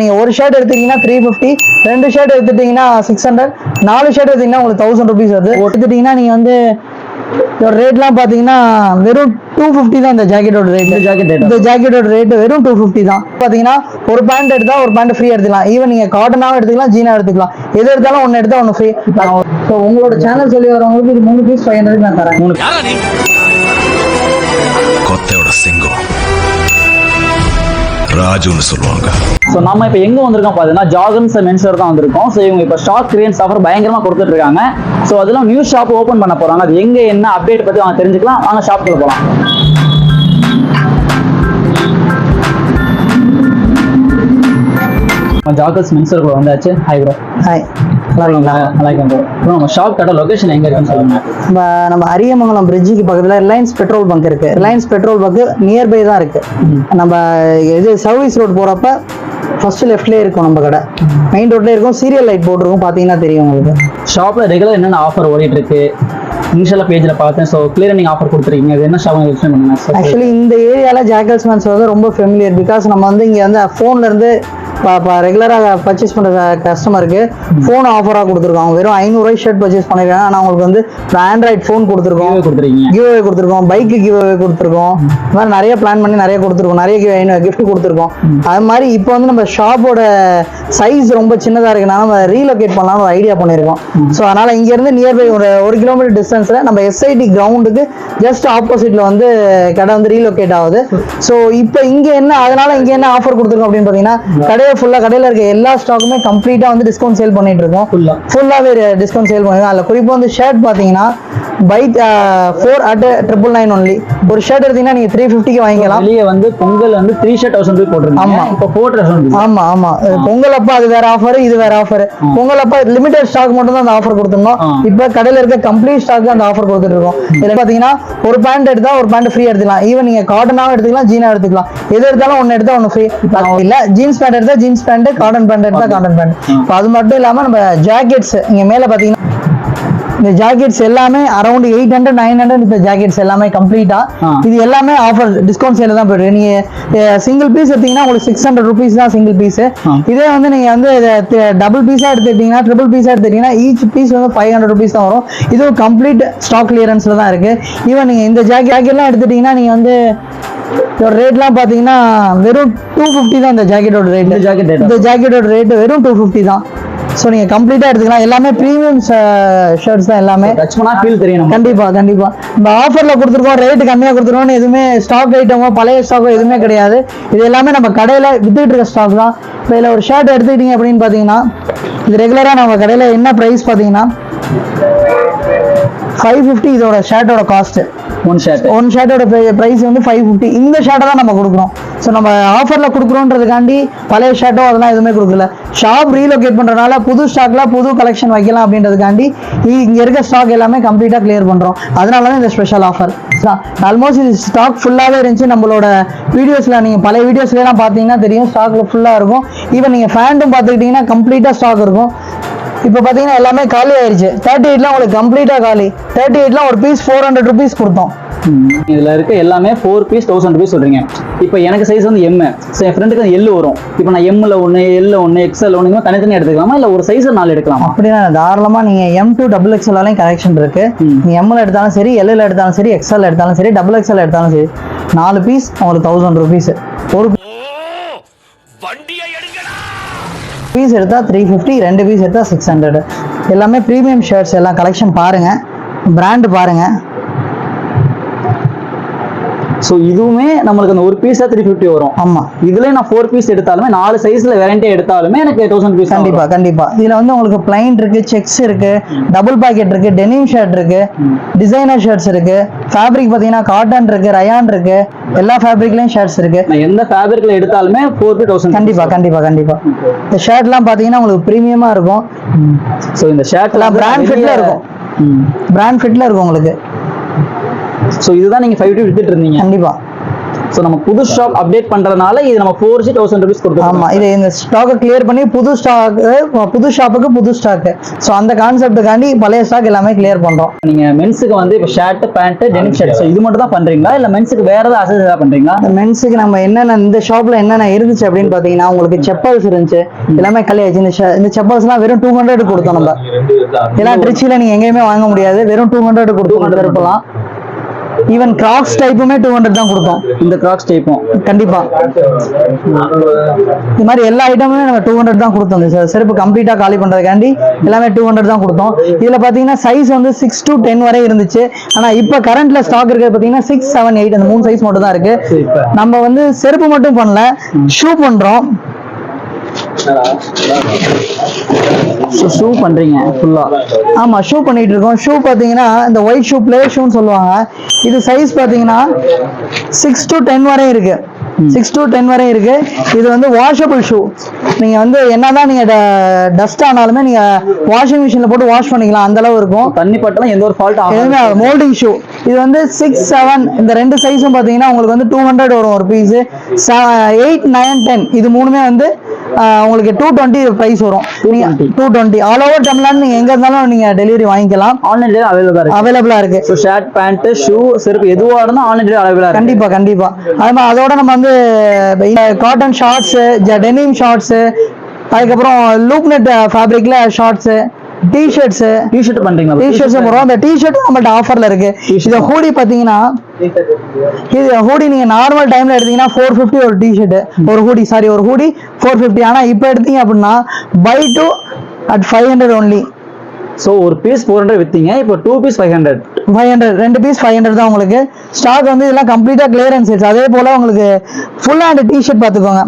நீங்க ஒரு ஷர்ட் எடுத்தீங்கன்னா த்ரீ ஃபிஃப்டி ரெண்டு ஷர்ட் எடுத்துட்டீங்கன்னா சிக்ஸ் ஹண்ட்ரட் நாலு ஷர்ட் எடுத்தீங்கன்னா உங்களுக்கு தௌசண்ட் ருபீஸ் வருது. எடுத்துட்டீங்கன்னா நீங்க வந்து இதோட ரேட்லாம் பாத்தீங்கன்னா வெறும் டூ ஃபிஃப்டி தான் இந்த ஜாக்கெட்டோட ரேட் ஜாக்கெட் இந்த ஜாக்கெட்டோட ரேட் வெறும் டூ ஃபிஃப்டி தான். பாத்தீங்கன்னா ஒரு பேண்ட் எடுத்தா ஒரு பேண்ட் ஃப்ரீ எடுத்துக்கலாம். ஈவன் நீங்க காட்டனாவும் எடுத்துக்கலாம் ஜீனா எடுத்துக்கலாம். எது எடுத்தாலும் ஒன்னு எடுத்தா ஒன்னு ஃப்ரீ ஸோ உங்களோட சேனல் சொல்லி வரவங்களுக்கு இது மூணு பீஸ் ஃபைவ் ஹண்ட்ரட் நான் தரேன். மூணு கொத்தையோட சிங்கம். ராஜுன்னு சொல்லுவாங்க. ஸோ நம்ம இப்போ எங்க வந்திருக்கோம் பார்த்தீங்கன்னா ஜாகன்ஸ் மென்ஸ்வேர் தான் வந்திருக்கோம். ஸோ இவங்க இப்போ ஸ்டாக் கிரியன்ஸ் ஆஃபர் பயங்கரமா கொடுத்துட்டு இருக்காங்க. ஸோ அதெல்லாம் நியூ ஷாப் ஓப்பன் பண்ண போறாங்க. அது எங்க என்ன அப்டேட் பத்தி வாங்க தெரிஞ்சுக்கலாம். வாங்க ஷாப்புக்குள்ள போகலாம் ஜாகல்ஸ் மென்ஸ்வேர்க்குள்ள வந்தாச்சு. ஹாய் ப்ரோ ஹாய் நல்லா இருக்கீங்களா? நல்லா இருக்கேன் ப்ரோ ப்ரோ நம்ம ஷாப் கடை லொகேஷன் எங்க இருக்குன்னு சொல்லுங்க. நம்ம நம்ம அரியமங்கலம் பிரிட்ஜுக்கு பக்கத்துல ரிலையன்ஸ் பெட்ரோல் பங்க் இருக்கு. ரிலையன்ஸ் பெட்ரோல் பங்க் நியர்பை தான் இருக்கு. நம்ம இது சர்வீஸ் ரோட் போறப்ப ஃபர்ஸ்ட் லெஃப்ட்லேயே இருக்கும் நம்ம கடை. மெயின் ரோட்லேயே இருக்கும் சீரியல் லைட் போட்டிருக்கும் பார்த்தீங்கன்னா தெரியும் உங்களுக்கு. ஷாப்ல ரெகுலர் என்னென்ன ஆஃபர் ஓடிட்டு இருக்கு? இனிஷியலா பேஜ்ல பார்த்தேன். ஸோ கிளியரிங் ஆஃபர் கொடுத்துருக்கீங்க. அது என்ன ஷாப் எக்ஸ்பிளைன் பண்ணுங்க ஆக்சுவலி இந்த ஏரியாவில் ஜாக்கல்ஸ் மேன்ஸ் வந்து ரொம்ப ஃபெமிலியர் பிகாஸ் நம்ம வந்து இங்கே வந்து ஃபோன்ல இருந்து ரெகுலராக பர்ச்சேஸ் பண்ணுற கஸ்டமருக்கு ஃபோன் ஆஃபராக கொடுத்துருக்கோம். வெறும் ஐநூறுரூவாய் ஷர்ட் பர்ச்சேஸ் பண்ணிருக்காங்க. ஆனால் அவங்களுக்கு வந்து ஆண்ட்ராய்ட் ஃபோன் கொடுத்துருக்கோம். கிவ் அவே கொடுத்துருக்கோம். பைக்கு கிவ் அவே கொடுத்துருக்கோம். இந்த மாதிரி நிறைய பிளான் பண்ணி நிறைய கொடுத்துருக்கோம். நிறைய கிஃப்ட் கொடுத்துருக்கோம். அது மாதிரி இப்போ வந்து நம்ம ஷாப்போட சைஸ் ரொம்ப சின்னதாக இருக்குனால நம்ம ரீலொகேட் பண்ணலாம்னு ஒரு ஐடியா பண்ணியிருக்கோம் ஸோ அதனால் இங்கேருந்து நியர்பை ஒரு ஒரு கிலோமீட்டர் டிஸ்டன்ஸில் நம்ம எஸ்ஐடி கிரவுண்டுக்கு ஜஸ்ட் ஆப்போசிட்டில் வந்து கடை வந்து ரீலொகேட் ஆகுது. ஸோ இப்போ இங்கே என்ன அதனால இங்கே என்ன ஆஃபர் கொடுத்துருக்கோம் அப்படின்னு பார்த்தீங்கன்னா கடையை ஃபுல்லாக கடையில் இருக்க எல்லா ஸ்டாக்குமே கம்ப்ளீட்டாக வந்து டிஸ்கவுண்ட் சேல் பண்ணிட்டு இருக்கோம். ஃபுல்லா ஃபுல்லாகவே டிஸ்கவுண்ட் சேல் பண்ணுவோம் அதில் குறிப்பாக வந்து ஷர்ட் பார்த்தீங்கன்னா buy four at triple nine only ஒரு ஷர்ட் எடுத்தீங்கன்னா நீங்கள் த்ரீ ஃபிஃப்டிக்கு வாங்கிக்கலாம். வெளியே வந்து பொங்கல் வந்து த்ரீ ஷர்ட் தௌசண்ட் போட்டிருந்தாங்க. ஆமா. இப்போ ஃபோர் தௌசண்ட் ஆமா ஆமா. அது பொங்கல் அப்ப அது வேற ஆஃபர் இது வேற ஆஃபர் பொங்கல் அப்ப லிமிடெட் ஸ்டாக் மட்டும் தான் அந்த ஆஃபர் கொடுத்துருந்தோம். இப்ப கடையில இருக்க கம்ப்ளீட் ஸ்டாக் அந்த ஆஃபர் கொடுத்துட்டு இருக்கோம். இதுல பாத்தீங்கன்னா ஒரு பேண்ட் எடுத்தா ஒரு பேண்ட் ஃப்ரீ எடுத்துக்கலாம். ஈவன் நீங்க காட்டனாவும் எடுத்துக்கலாம் ஜீனா எடுத்துக்கலாம். எது எடுத்தாலும் ஒன்னு எடுத்தா ஒன்னு ஃப்ரீ இல்ல ஜீன்ஸ் பேண்ட் எடுத்தா ஜீன்ஸ் பேண்ட் காட்டன் பேண்ட் எடுத்தா காட்டன் பேண்ட் இப்போ அது மட்டும் இல்லாம நம்ம ஜாக்கெட்ஸ் இங்க மேல பாத்தீங்கன்னா இந்த ஜாக்கெட்ஸ் எல்லாமே around eight hundred nine hundred இந்த ஜாக்கெட்ஸ் எல்லாமே கம்ப்ளீட்டா. இது எல்லாமே ஆஃபர் டிஸ்கவுண்ட் சேல தான் போயிட்டு நீங்க சிங்கிள் பீஸ் எடுத்தீங்கன்னா உங்களுக்கு சிக்ஸ் ஹண்ட்ரட் ருபீஸ் தான் சிங்கிள் பீஸ். இதே வந்து நீங்க வந்து டபுள் பீஸா எடுத்துட்டீங்கன்னா ட்ரிபிள் பீஸா எடுத்துட்டீங்கன்னா ஈச் பீஸ் வந்து ஃபைவ் ஹண்ட்ரட் ருபீஸ் தான் வரும். இதுவும் கம்ப்ளீட் ஸ்டாக் கிளியரன்ஸ்ல தான் இருக்கு. ஈவன் நீங்க இந்த ஜாக்கெட் ஜாக்கெட்லாம் எடுத்துட்டீங்கன்னா நீங்க வந்து இதோட ரேட்லாம் பாத்தீங்கன்னா வெறும் டூ ஃபிஃப்டி தான் இந்த ஜாக்கெட்டோட ரேட் ஜாக்கெட் இந்த ஜாக்கெட்டோட ரேட் வெறும் டூ ஃபிஃப்டி தான். ஸோ நீங்க கம்ப்ளீட்டா எடுத்துக்கலாம். எல்லாமே ப்ரீமியம் ஷர்ட்ஸ் தான் எல்லாமே. ஃபீல் தெரியும் நம்ம கண்டிப்பா கண்டிப்பா. இந்த ஆஃபர்ல கொடுத்துருக்கோம் ரேட்டு கம்மியா கொடுத்துருக்கோம்னு எதுவுமே ஸ்டாக் ஐட்டமோ பழைய ஸ்டாக்கோ எதுவுமே கிடையாது. இது எல்லாமே நம்ம கடையில வித்துட்டு இருக்க ஸ்டாக் தான். இப்போ இதில் ஒரு ஷர்ட் எடுத்துக்கிட்டீங்க அப்படின்னு பார்த்தீங்கன்னா இது ரெகுலரா நம்ம கடையில என்ன ப்ரைஸ் பார்த்தீங்கன்னா ஃபைவ் ஃபிஃப்டி இதோட ஷர்ட்டோட காஸ்ட் ஒன் ஷர்ட் ஒன் ஷர்ட்டோட ப்ரைஸ் வந்து ஃபைவ் ஃபிஃப்டி இந்த ஷர்ட்டை தான் நம்ம கொடுக்குறோம் ஸோ நம்ம ஆஃபரில் கொடுக்குறோன்றதுக்காண்டி பழைய ஷர்ட்டோ அதெல்லாம் எதுவுமே கொடுக்கல. ஷாப் ரீலொகேட் பண்ணுறதுனால புது ஸ்டாக்ல புது கலெக்ஷன் வைக்கலாம் அப்படின்றதுக்காண்டி இங்கே இருக்க ஸ்டாக் எல்லாமே கம்ப்ளீட்டாக கிளியர் பண்ணுறோம் அதனால தான் இந்த ஸ்பெஷல் ஆஃபர் ஆல்மோஸ்ட் இது ஸ்டாக் ஃபுல்லாகவே இருந்துச்சு. நம்மளோட வீடியோஸில் நீங்கள் பழைய வீடியோஸ்லாம் பார்த்தீங்கன்னா தெரியும். ஸ்டாக்ல ஃபுல்லாக இருக்கும். ஈவன் நீங்கள் ஃபேண்ட்டும் பார்த்துக்கிட்டிங்கன்னா கம்ப்ளீட்டாக ஸ்டாக் இருக்கும். இப்போ பார்த்தீங்கன்னா எல்லாமே காலி ஆயிருச்சு. தேர்ட்டி எயிட்லாம் உங்களுக்கு கம்ப்ளீட்டாக காலி. தேர்ட்டி எயிட்லாம் ஒரு பீஸ் ஃபோர் ஹண்ட்ரட் ருபீஸ் கொடுத்தோம். இதுல இருக்க எல்லாமே ஃபோர் பீஸ் தௌசண்ட் ருபீஸ் சொல்றீங்க. இப்போ எனக்கு சைஸ் வந்து எம் ஸோ என் ஃப்ரெண்டுக்கு வந்து எல் வரும். இப்போ நான் எம்ல ஒன்று எல்ல ஒன்று எக்ஸ்எல் ஒன்று இந்த மாதிரி தனித்தனி எடுத்துக்கலாமா? இல்லை ஒரு சைஸ் நாலு எடுக்கலாமா? அப்படின்னா தாராளமாக நீங்கள் எம் டூ டபுள் எக்ஸ்எல்லாலையும் கலெக்ஷன் இருக்கு. ம். நீங்கள் எம்எல் எடுத்தாலும் சரி எல்எல் எடுத்தாலும் சரி எக்ஸ்எல் எடுத்தாலும் சரி டபுள் எக்ஸ்எல் எடுத்தாலும் சரி நாலு பீஸ் உங்களுக்கு தௌசண்ட் ருபீஸ் ஒரு பீஸ் எடுத்தால் த்ரீ ஃபிஃப்டி ரெண்டு பீஸ் எடுத்தால் சிக்ஸ் ஹண்ட்ரட் எல்லாமே ப்ரீமியம் ஷர்ட்ஸ் எல்லாம் கலெக்ஷன் பாருங்கள் பிராண்டு பாருங்கள் ஸோ இதுவுமே நம்மளுக்கு அந்த ஒரு பீஸா த்ரீ ஃபிஃப்டி வரும். ஆமாம் இதுல நான் ஃபோர் பீஸ் எடுத்தாலுமே நாலு சைஸ்ல வெரைட்டி எடுத்தாலுமே எனக்கு தௌசண்ட் பீஸ் கண்டிப்பா கண்டிப்பா. இதுல வந்து உங்களுக்கு பிளைன் இருக்கு செக்ஸ் இருக்கு டபுள் பாக்கெட் இருக்கு டெனிம் ஷர்ட் இருக்கு டிசைனர் ஷர்ட்ஸ் இருக்கு. ஃபேப்ரிக் பாத்தீங்கன்னா காட்டன் இருக்கு ரயான் இருக்கு எல்லா ஃபேப்ரிக்லயும் ஷர்ட்ஸ் இருக்கு. எந்த ஃபேப்ரிக்ல எடுத்தாலுமே ஃபோர் பி தௌசண்ட் கண்டிப்பா கண்டிப்பா கண்டிப்பா. இந்த ஷர்ட்லாம் பாத்தீங்கன்னா உங்களுக்கு ப்ரீமியமா இருக்கும். ஸோ இந்த ஷர்ட் எல்லாம் brand fitல இருக்கும். பிராண்ட் ஃபிட்ல இருக்கும் உங்களுக்கு. ஸோ இதுதான் நீங்க ஃபைவ் வித்துட்டு இருந்தீங்க. கண்டிப்பா. ஸோ நம்ம புது ஷாப் அப்டேட் பண்றதுனால இது நம்ம ஃபோர் ஜி தௌசண்ட் ருபீஸ் கொடுத்துருக்கோம் ஆமா இது இந்த ஸ்டாக்கை கிளியர் பண்ணி புது ஸ்டாக் புது ஷாப்புக்கு புது ஸ்டாக் ஸோ அந்த கான்செப்ட்டுக்காண்டி பழைய ஸ்டாக் எல்லாமே கிளியர் பண்றோம். நீங்க மென்ஸுக்கு வந்து இப்போ shirt pant denim shirt so இது மட்டும் தான் பண்றீங்களா? இல்ல மென்ஸுக்கு வேற ஏதாவது அசஸ் ஏதாவது பண்றீங்களா? மென்ஸுக்கு நம்ம என்னென்ன இந்த ஷாப்ல என்னென்ன இருந்துச்சு அப்படின்னு பாத்தீங்கன்னா உங்களுக்கு செப்பல்ஸ் இருந்துச்சு. எல்லாமே கல்யாச்சு இந்த இந்த செப்பல்ஸ்லாம் வெறும் டூ ஹண்ட்ரட் கொடுத்தோம் நம்ம. இதெல்லாம் ட்ரிச்சில நீங்க எங்கேயுமே வாங்க முடியாது. வெறும் டூ ஹண்ட்ரட் கொடுத்தோம் இருக்கலாம் ஈவன் கிராக்ஸ் டைப்புமே டூ ஹண்ட்ரட் தான் கொடுத்தோம் இந்த கிராக்ஸ் டைப்பும் கண்டிப்பா. இது மாதிரி எல்லா ஐட்டமுமே நம்ம டூ ஹண்ட்ரட் தான் கொடுத்தோம். இந்த செருப்பு கம்ப்ளீட்டா காலி பண்றதுக்காண்டி எல்லாமே டூ ஹண்ட்ரட் தான் கொடுத்தோம். இதுல பாத்தீங்கன்னா சைஸ் வந்து சிக்ஸ் to டென் வரை இருந்துச்சு. ஆனா இப்ப கரண்ட்ல ஸ்டாக் இருக்கிறது பாத்தீங்கன்னா சிக்ஸ் செவன் எயிட் அந்த மூணு சைஸ் மட்டும் தான் இருக்கு நம்ம வந்து செருப்பு மட்டும் பண்ணல ஷூ பண்றோம். ஷூ பண்றீங்க ஃபுல்லா ஆமா ஷூ பண்ணிட்டு இருக்கோம். ஷூ பாத்தீங்கன்னா இந்த ஒயிட் ஷூ பிளே ஷூன்னு சொல்லுவாங்க. இது சைஸ் பாத்தீங்கன்னா சிக்ஸ் to டென் வரை இருக்கு. சிக்ஸ் to டென் வரை இருக்கு. இது வந்து வாஷபிள் ஷூ நீங்க வந்து என்னதான் நீங்க டஸ்ட் ஆனாலுமே நீங்க வாஷிங் மிஷின்ல போட்டு வாஷ் பண்ணிக்கலாம். அந்த அளவு இருக்கும். தண்ணி பட்டெல்லாம் எந்த ஒரு ஃபால்ட் ஆகும் மோல்டிங் ஷூ இது வந்து சிக்ஸ் செவன் இந்த ரெண்டு சைஸும் பார்த்தீங்கன்னா உங்களுக்கு வந்து டூ ஹண்ட்ரட் வரும் ஒரு பீஸ் எயிட் நைன் டென் இது மூணுமே வந்து உங்களுக்கு டூ டுவெண்ட்டி ப்ரைஸ் வரும். Two twenty all over Tamil Nadu நீங்கள் எங்கே இருந்தாலும் நீங்கள் டெலிவரி வாங்கிக்கலாம். ஆன்லைன்ல அவைலபிளா இருக்கு. அவைலபிளாக இருக்கு. ஸோ ஷர்ட் பேண்ட் ஷூ செருப்பு எதுவா இருந்தாலும் ஆன்லைன்ல அவைலபிளா இருக்கு. கண்டிப்பா கண்டிப்பா. அது மாதிரி அதோட நம்ம வந்து காட்டன் ஷார்ட்ஸு டெனிம் ஷார்ட்ஸு அதுக்கப்புறம் லூப் நெட் ஃபேப்ரிக்ல ஷார்ட்ஸு டிஷர்ட்ஸு டிஷர்ட் பண்றீங்களா? டிஷர்ட்ஸ் வரும் அந்த டிஷர்ட் நம்மள்ட்ட ஆஃபர்ல இருக்கு. இது ஹூடி பாத்தீங்கன்னா இது ஹூடி நீங்க நார்மல் டைம்ல எடுத்தீங்கன்னா ஃபோர் ஃபிஃப்டி ஒரு டிஷர்ட் ஒரு ஹூடி சாரி ஒரு ஹூடி ஃபோர் ஃபிஃப்டி ஆனா இப்போ எடுத்தீங்க அப்படின்னா buy two at five hundred only so ஒரு பீஸ் ஃபோர் ஹண்ட்ரட் வித்தீங்க. இப்போ two piece five hundred five hundred ரெண்டு பீஸ் ஃபைவ் ஹண்ட்ரட் தான் உங்களுக்கு. ஸ்டாக் வந்து இதெல்லாம் கம்ப்ளீட்டா கிளியரன்ஸ் ஆயிடுச்சு. அதே போல உங்களுக்கு ஃபுல் ஹேண்ட் டிஷர்ட் பார்த்துக்கோங்க.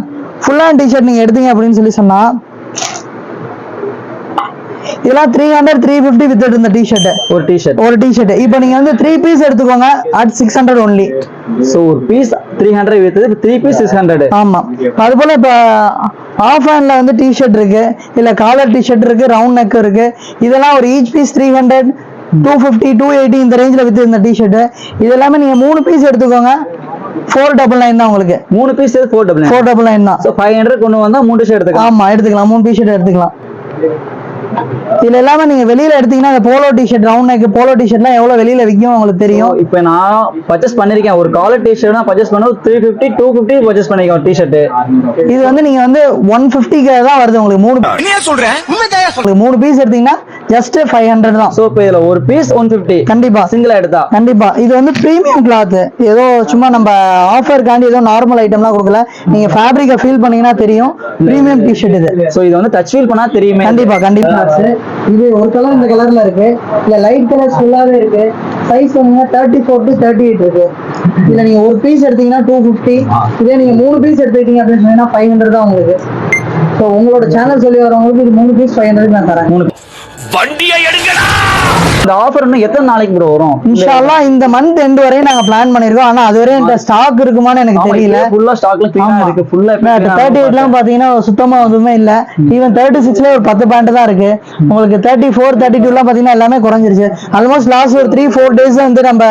ஃபுல் ஹேண்ட் டிஷர்ட் நீங்க எடுத்தீங்க அப்படின்னு சொல்லி சொன்னா இதெல்லாம் த்ரீ ஹண்ட்ரட் த்ரீ ஃபிஃப்டி வித்துட்டு இருந்த டிஷர்ட் ஒரு டிஷர்ட் ஒரு டிஷர்ட் இப்போ நீங்க வந்து த்ரீ பீஸ் எடுத்துக்கோங்க at six hundred only so ஒரு பீஸ் த்ரீ ஹண்ட்ரட் வித்தது த்ரீ பீஸ் சிக்ஸ் ஹண்ட்ரட் ஆமா. அது போல இப்போ ஆஃப் ஹேண்ட்ல வந்து டிஷர்ட் இருக்கு இல்ல காலர் டிஷர்ட் இருக்கு ரவுண்ட் நெக் இருக்கு. இதெல்லாம் ஒரு each piece three hundred two fifty two eighty இந்த ரேஞ்சில் வித்து இந்த டிஷர்ட் இது எல்லாமே நீங்க மூணு பீஸ் எடுத்துக்கோங்க ஃபோர் டபுள் நைன் தான் உங்களுக்கு. மூணு piece four double four double nine தான். ஸோ ஃபைவ் ஹண்ட்ரட் கொண்டு வந்தா மூணு டிஷர்ட் எடுத்துக்கலாம். ஆமா எடுத்துக்கலாம். மூணு டிஷர்ட் எடுத்துக்கலாம். இதுல எல்லாமே நீங்க வெளியில எடுத்தீங்கன்னா இந்த polo t-shirt round neck polo டிஷர்ட்லாம் எவ்வளவு வெளியில விற்கும் உங்களுக்கு தெரியும்? இப்போ நான் பர்ச்சேஸ் பண்ணிருக்கேன். ஒரு காலர் டிஷர்ட் நான் பர்ச்சேஸ் பண்ண three fifty two fifty purchase பண்ணிருக்கேன் டிஷர்ட் இது வந்து நீங்க வந்து ஒன் ஃபிஃப்டிக்கு தான் வருது உங்களுக்கு மூணு சொல்றேன் மூணு பீஸ் எடுத்தீங்கன்னா ஜஸ்ட் ஃபைவ் ஹண்ட்ரட் தான். ஸோ இப்போ இதுல ஒரு பீஸ் ஒன் ஃபிஃப்டி கண்டிப்பா. சிங்கிளா எடுத்தா? கண்டிப்பா. இது வந்து பிரீமியம் கிளாத் ஏதோ சும்மா நம்ம ஆஃபருக்காண்டி ஏதோ நார்மல் ஐட்டம்லாம் கொடுக்கல. நீங்க ஃபேப்ரிக்கை ஃபீல் பண்ணீங்கன்னா தெரியும். பிரீமியம் டிஷர்ட் இது. ஸோ இது வந்து டச் ஃபீல் பண்ணா தெரியுமே. கண்டிப்பா கண்டிப்பா. இது ஒரு கலர் இந்த கலர்ல இருக்கு. இல்ல லைட் கலர் ஃபுல்லாவே இருக்கு. சைஸ் வந்து thirty four to thirty eight இருக்கு. இதுல நீங்க ஒரு பீஸ் எடுத்தீங்கன்னா டூ ஃபிஃப்டி இதே நீங்க மூணு பீஸ் எடுத்துக்கிட்டீங்க அப்படின்னு சொன்னீங்கன்னா ஃபைவ் ஹண்ட்ரட் தான் உங்களுக்கு. ஸோ உங்களோட சேனல் சொல்லி வரவங்களுக்கு இது மூணு பீஸ் ஃபைவ் ஹண்ட்ரட் நான் தரேன். மூணு வண்டியை எடுங்கடா! இந்த ஆஃபர் இன்னும் எத்தனை நாளைக்கு ப்ரோ வரும்? இன்ஷால்லா இந்த மந்த் எண்ட் வரையும் நாங்க பிளான் பண்ணிருக்கோம். ஆனா அது வரையும் இந்த ஸ்டாக் இருக்குமான்னு எனக்கு தெரியல. ஃபுல்லா ஸ்டாக்ல கிளீனா. இருக்கு. ஃபுல்லா தேர்ட்டி எயிட்லாம் பாத்தீங்கன்னா சுத்தமா எதுவுமே இல்ல. ஈவன் தேர்ட்டி சிக்ஸ்ல ஒரு பத்து பேண்ட் தான் இருக்கு. உங்களுக்கு தேர்ட்டி ஃபோர் தேர்ட்டி டூலாம் பாத்தீங்கன்னா எல்லாமே குறைஞ்சிருச்சு. ஆல்மோஸ்ட் லாஸ்ட் ஒரு த்ரீ ஃபோர் டேஸ் வந்து நம்ம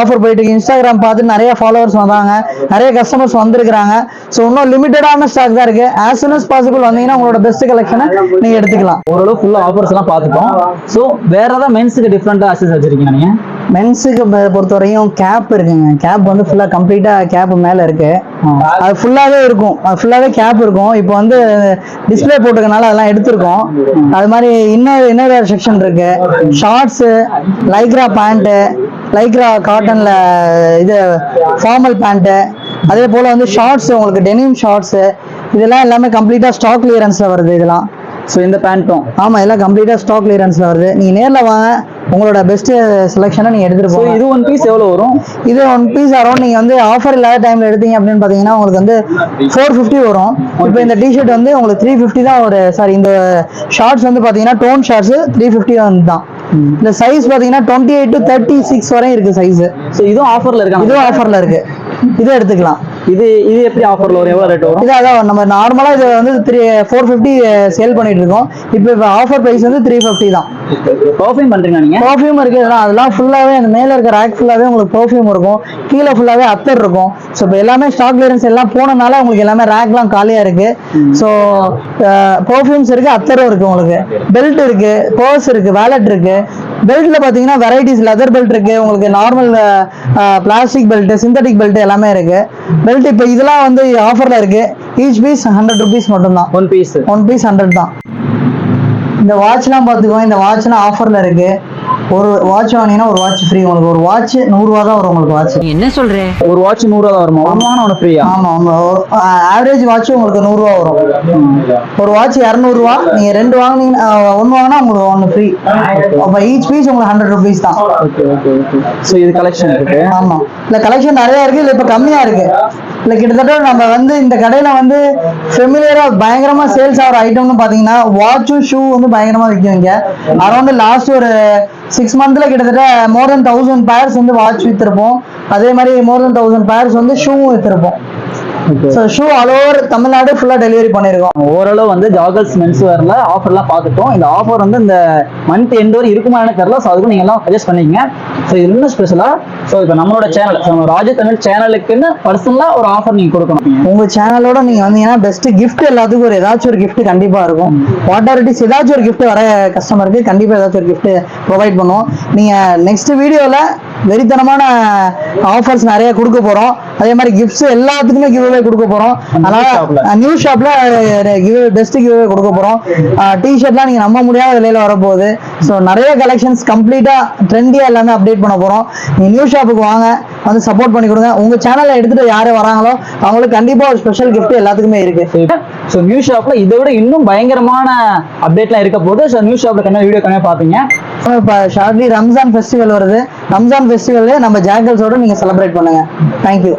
ஆஃபர் போயிட்டு இருக்கு. இன்ஸ்டாகிராம் பார்த்து நிறைய ஃபாலோவர்ஸ் வந்தாங்க. நிறைய கஸ்டமர்ஸ் வந்திருக்காங்க ஸோ இன்னும் லிமிட்டடான ஸ்டாக் தான் இருக்கு. ஆஸ் soon as பாசிபிள் வந்தீங்கன்னா உங்களோட பெஸ்ட் கலெக்ஷனை நீங்க எடுத்துக்கலாம். ஓரளவு ஃபுல்லா ஆஃபர்ஸ் எல்லாம் பார்த்துட்டோம். ஸோ வேற ஏதாவது மென்ஸுக்கு டிஃப்ரெண்டா அசஸ் வச்சிருக்கீங்க நீங்க? மென்ஸுக்கு பொறுத்த வரையும் கேப் இருக்குங்க. கேப் வந்து ஃபுல்லா கம்ப்ளீட்டா கேப் மேல இருக்கு. அது ஃபுல்லாவே இருக்கும். அது ஃபுல்லாவே கேப் இருக்கும். இப்போ வந்து டிஸ்ப்ளே போட்டிருக்கனால அதெல்லாம் எடுத்திருக்கோம். அது மாதிரி இன்னர் இன்னர் செக்ஷன் இருக்கு. ஷார்ட்ஸு லைக்ரா பேண்ட்டு லைக்ரா காட்டன்ல இது ஃபார்மல் பேண்ட்டு அதே போல வந்து ஷார்ட்ஸ் உங்களுக்கு டெனிம் ஷார்ட்ஸு இதெல்லாம் எல்லாமே கம்ப்ளீட்டா ஸ்டாக் கிளியரன்ஸ்ல வருது இதெல்லாம். ஸோ இந்த பேண்ட்டும் ஆமா எல்லாம் கம்ப்ளீட்டா ஸ்டாக் கிளியரன்ஸ்ல வருது. நீங்க நேர்ல வாங்க. உங்களோட பெஸ்ட் செலெக்ஷனை நீங்க எடுத்துட்டு ஸோ போங்க. இது ஒன் பீஸ் எவ்வளவு வரும்? இது ஒன் பீஸ் அரௌண்ட் நீங்க வந்து ஆஃபர் இல்லாத டைம்ல எடுத்தீங்க அப்படின்னு பாத்தீங்கன்னா உங்களுக்கு வந்து ஃபோர் ஃபிஃப்டி வரும். இப்போ இந்த டிஷர்ட் வந்து உங்களுக்கு த்ரீ ஃபிஃப்டி தான் ஒரு சாரி இந்த ஷார்ட்ஸ் வந்து பாத்தீங்கன்னா டோன் ஷார்ட்ஸ் த்ரீ ஃபிஃப்டி தான் இந்த சைஸ் பாத்தீங்கன்னா twenty eight to thirty six வரையும் இருக்கு சைஸ் ஸோ இதுவும் ஆஃபர்ல இருக்காங்க. இதுவும் ஆஃபர்ல இருக்கு. இதுவும் எடுத்துக்கலாம். இது இது எப்படி ஆஃபர்ல வரும்? எவ்வளவு ரேட் வரும்? இது அதான் நம்ம நார்மலாக இது வந்து த்ரீ ஃபோர் ஃபிஃப்டி சேல் பண்ணிட்டு இருக்கோம். இப்போ இப்போ ஆஃபர் ப்ரைஸ் வந்து த்ரீ ஃபிஃப்டி தான். பர்ஃபியூம் பண்றீங்க நீங்க? பர்ஃப்யூம் இருக்கு அதெல்லாம் ஃபுல்லாகவே அந்த மேலே இருக்க ரேக் ஃபுல்லாகவே உங்களுக்கு பர்ஃப்யூம் இருக்கும். கீழே ஃபுல்லாகவே அத்தர் இருக்கும். ஸோ இப்போ எல்லாமே ஸ்டாக் கிளியரன்ஸ் எல்லாம் போனனால உங்களுக்கு எல்லாமே ரேக்லாம் காலியாக இருக்கு. ஸோ பர்ஃப்யூம்ஸ் இருக்கு அத்தரும் இருக்கு உங்களுக்கு. பெல்ட் இருக்கு பர்ஸ் இருக்கு வேலட் இருக்கு. பெல்ட்ல பார்த்தீங்கன்னா வெரைட்டிஸ் லெதர் பெல்ட் இருக்கு. உங்களுக்கு normal plastic belt synthetic belt எல்லாமே இருக்கு. பெல்ட் இப்போ இதெல்லாம் வந்து ஆஃபர்ல இருக்கு. ஈச் பீஸ் ஹண்ட்ரட் ருபீஸ் மட்டும்தான். One piece one piece hundred தான். இந்த வாட்ச்லாம் பார்த்துக்கோ இந்த வாட்ச்லாம் ஆஃபரில் இருக்கு. ஒரு வாட்ச் வாங்கினீங்கன்னா ஒரு வாட்ச் ஃப்ரீ உங்களுக்கு. ஒரு வாட்ச் நூறுரூவா தான் வரும் உங்களுக்கு வாட்ச் என்ன சொல்ற? ஒரு வாட்ச் நூறு ரூபா வருமா? ஒன்னு வாங்கினா ஒன்று ஃப்ரீயா ஆமாம் ஆமாம் ஆவரேஜ் வாட்ச் உங்களுக்கு நூறுரூவா வரும். ஒரு வாட்ச் இரநூறுவா. நீங்கள் ரெண்டு வாங்கினீங்கன்னா ஒன்று வாங்கினா உங்களுக்கு ஒன்று ஃப்ரீ அப்போ ஈச் பீஸ் உங்களுக்கு ஹண்ட்ரட் ருபீஸ் தான். ஓகே ஓகே ஓகே ஸோ இது கலெக்ஷன் இருக்கு. ஆமாம் இல்லை கலெக்ஷன் நிறையா இருக்குது இல்லை இப்போ கம்மியாக இருக்கு. இல்லை கிட்டத்தட்ட நம்ம வந்து இந்த கடையில் வந்து ஃபெமிலியராக பயங்கரமாக சேல்ஸ் ஆகிற ஐட்டம்னு பார்த்தீங்கன்னா வாட்சும் ஷூ வந்து பயங்கரமாக விற்கும் இங்கே. அரௌண்ட் லாஸ்ட் ஒரு சிக்ஸ் மந்த்தில் கிட்டத்தட்ட மோர் தென் தௌசண்ட் பேர்ஸ் வந்து வாட்ச் விற்றுருப்போம் அதே மாதிரி மோர் தென் தௌசண்ட் பேர்ஸ் வந்து ஷூவும் விற்றுருப்போம் so shoe all over Tamil Nadu ஃபுல்லாக டெலிவரி பண்ணியிருக்கோம் ஓரளவு வந்து ஜாகல்ஸ் மென்ஸ் வேர்ல ஆஃபர்லாம் பார்த்துட்டோம் இந்த ஆஃபர் வந்து இந்த மந்த் எண்ட் வரை இருக்குமா எனக்கு தெரியல. ஸோ அதுக்கு நீங்க எல்லாம் சஜஸ்ட் பண்ணிக்கங்க. ஸோ இது இன்னும் ஸ்பெஷலா ஸோ இப்போ நம்மளோட சேனல் நம்ம ராஜ தமிழ் சேனலுக்குன்னு பர்சனலா ஒரு ஆஃபர் நீங்க கொடுக்கணும். உங்க சேனலோட நீங்க வந்தீங்கன்னா பெஸ்ட் gift எல்லாத்துக்கும் ஒரு ஏதாச்சும் ஒரு gift கண்டிப்பா இருக்கும். வாட்டர் இட் இஸ் ஏதாச்சும் ஒரு gift வர கஸ்டமருக்கு கண்டிப்பா ஏதாச்சும் ஒரு gift ப்ரொவைட் பண்ணுவோம். நீங்க நெக்ஸ்ட் வீடியோல வெறித்தனமான ஆஃபர்ஸ் நிறைய கொடுக்க போறோம். அதே மாதிரி கிஃப்ட்ஸ் எல்லாத்துக்குமே கிவ் அவே கொடுக்க shopல. அதனால நியூ ஷாப்ல கிவ் பெஸ்ட் கிவ் அவே கொடுக்க போறோம். டிஷர்ட்லாம் நீங்க நம்ப முடியாத விலையில வரப்போகுது. ஸோ நிறைய கலெக்ஷன்ஸ் கம்ப்ளீட்டா ட்ரெண்டியா எல்லாமே அப்டேட் பண்ண போறோம். நீங்க நியூ ஷாப்புக்கு வாங்க வந்து சப்போர்ட் பண்ணி கொடுங்க. உங்க சேனலை எடுத்துட்டு யாரு வராங்களோ அவங்களுக்கு கண்டிப்பா ஒரு ஸ்பெஷல் gift எல்லாத்துக்குமே இருக்கு. ஸோ நியூ ஷாப்ல இதை விட இன்னும் பயங்கரமான அப்டேட்லாம் இருக்க போது ஸோ நியூ ஷாப்ல கண்டிப்பா வீடியோ கண்டிப்பா பார்ப்பீங்க. இப்போ ஷார்ட்லி ரம்ஜான் ஃபெஸ்டிவல் வருது. ரம்ஜான் ஃபெஸ்டிவல் நம்ம ஜாக்கல்ஸோட நீங்க செலிப்ரேட் பண்ணுங்க. தேங்க்யூ